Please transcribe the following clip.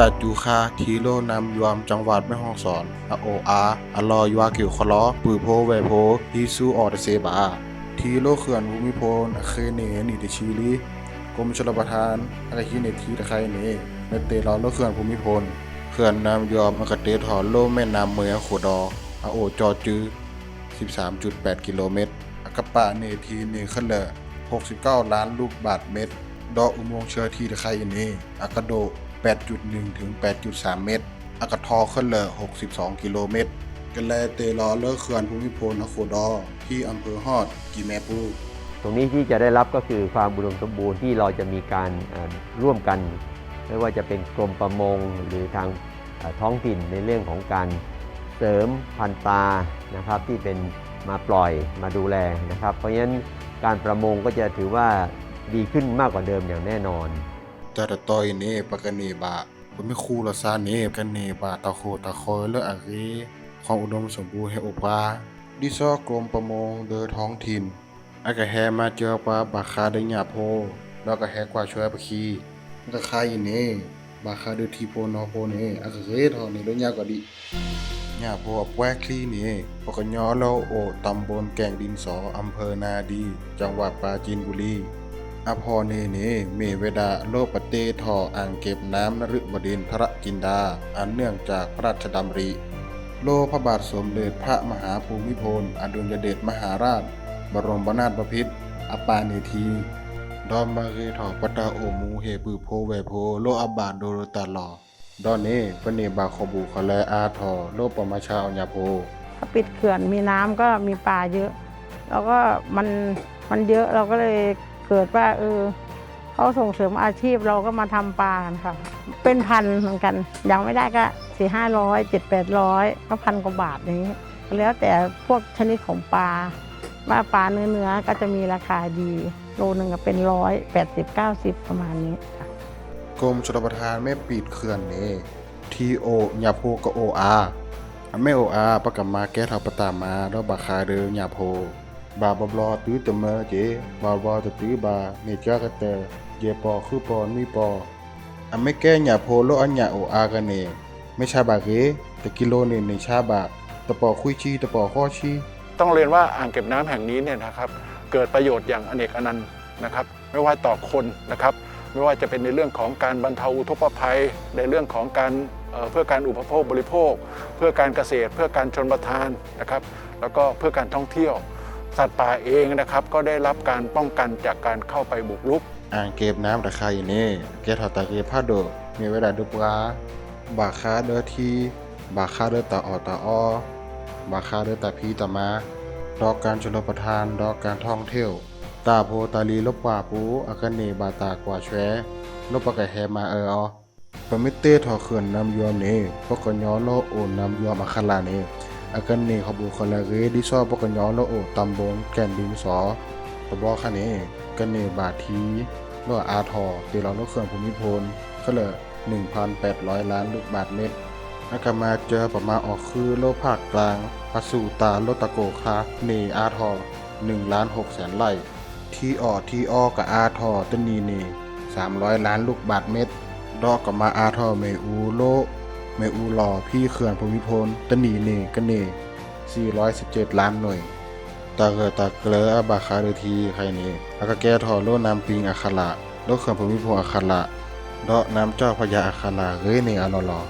ตาจูคาทีโลนำยวมจังหวัดแม่ฮ่องสอนอโออาอลอยว่ากิวคลอปือโพเวโพฮีซูออดเซบา ทีโลเขื่อนภูมิพลเคเนนิติชิลีกรมชลประทานอะไรที่ในทีตะไคเนในเตลอโลเขื่อนภูมิพลเขื่อนนำยอมอากาเตถอนโลแม่น้ำเมืองโขดออโอจอจือ 13.8 กิโลเมตรอากาปะเนทีเนขึ้นเลย69 ล้านลูกบาทเมตร ดออุโมงค์เชื้อทีตะไคเนอากาโด 8.1 ถึง 8.3 เมตร อากาทอขึ้นเลย62 กิโลเมตรกันแลเตลอเลิกเขื่อนภูมิพลอโคดอ ที่อำเภอฮอดกิแมปูตรงนี้ที่จะได้รับก็คือความอุดมสมบูรณ์ที่เราจะมีการร่วมกัน ไม่ว่าจะเป็นกรมประมงหรือทางท้องถิ่นในเรื่องของการเสริมพันธุ์ปลานะครับที่เป็นมาปล่อยมาดูแลนะครับ เพราะฉะนั้นการประมงก็จะถือว่าดีขึ้นมากกว่าเดิมอย่างแน่นอน แต่ตะตอยเนปะกะเนบะผมไม่คู่ละซาเนกันเนบะตะโคตะคอยเลอะอะเรความอุดมสมบูรณ์ให้โอปาดิซอกรมประมงโดยท้องถิ่นอากาแฮมาเจอปลาบาคาได้หยาโพแล้วก็แฮกว่าช่วยปะคีก็คายเนบาคาเดอทีโพนอโพเนอากาเรทอนี่แล้วยากกว่าดิหยาโพแปวคลีเนปกญอโลโอตำบลแก่งดินสออำเภอนาดี จังหวัดปราจีนบุรี อภรเนเนเมเวดาโลปเตทออ่างเก็บน้ำนฤบดินทรจินดา อันเนื่องจากพระราชดำริ โลพระบาทสมเด็จพระมหาภูมิพลอดุลยเดชมหาราช บรมนาถบพิตรอปาเนทีดอนมาเรทอปตาโอมูเฮปือโพแวโพโลอาบาโดโรตาลอดอนเนปเนบาคบูคอแลอาทอโลปมาชาอัญญาโพ ถ้าปิดเขื่อนมีน้ำก็มีปลาเยอะ แล้วก็มันมันเยอะเราก็เลย เกิดว่าเออเขาส่งเสริมอาชีพเราก็มาทำปลากันค่ะ เป็นพันเหมือนกันยังไม่ได้ก็สี่ห้าร้อยเจ็ดแปดร้อยก็พันกว่าบาทอย่างนี้ แล้วแต่พวกชนิดของปลาว่าปลาเนื้อเนื้อก็จะมีราคาดีโลหนึ่งก็เป็นร้อยแปดสิบเก้าสิบประมาณนี้กรมชลประทานไม่ปิดเขื่อนเนทีโอยาโพกับโออาไม่โออาประกบมาแก้ทาประตามาแล้วบาคาเดอยาโพ บาบอบลอตื้อตะเมอเจบาบอตะตื้อบาเนจ้ากะเตเยปอคือปอมีปออันไม่แก้ยาโพโลอันยาโออากันเนไม่ชาบาเกแต่กิโลเนในชาบาตะปอคุยชีตะปอข้อชีต้องเรียนว่าอ่างเก็บน้ำแห่งนี้เนี่ยนะครับ เกิดประโยชน์อย่างอเนกอนันต์นะครับ ไม่ว่าต่อคนนะครับ ไม่ว่าจะเป็นในเรื่องของการบรรเทาอุทกภัย ในเรื่องของการเพื่อการอุปโภคบริโภค เพื่อการเกษตร เพื่อการชนประทานนะครับ แล้วก็เพื่อการท่องเที่ยว สัตว์ป่าเองนะครับ ก็ได้รับการป้องกันจากการเข้าไปบุกรุก อ่างเก็บน้ำตะไคร่เน่แกถอดตะเกียผ้าโดมีเวลาดูปลาบาคาเดอทีบาคาเดอตาออตาออบาคาเดอตาพีตามาดอกการชลประทานดอกการท่องเที่ยว ตาโพตาลีลบป่าปูอากาเนบาตากว่าแชลบปะกะแฮมาเอออปะมิเตทอเขื่อนนำยวมเนปกญอโลโอนนำยวมอาคาลาเน อากันเนขบูคาลาเรดิซอปกญอโลโอตำบลแก่นดินสอตะบอคะเนกันเนบาทีโลอาทอเตลอโลเขื่อนภูมิพลก็เลย1,800 ล้านลูกบาทเมตรอากามาเจอประมาออกคือโลภาคกลางพัสูตาโลตะโกคาเนอาทอ1ล้าน6แสนไร่ทีออทีออกับอาทอตนีเน300 ล้านลูกบาทเมตร ดอกกับมาอาทอเมอูโล เมอูหลอพี่เขื่อนภูมิพลตนีเนกันเน417 ล้านหน่วยตาเกอตาเกลออาบาคาเดทีใครนี่อากาแกทอโลนามปิงอาคาระโลเขื่อนภูมิพลอาคาระดอกน้ำเจ้าพญาอาคาระเรเนอานอลอ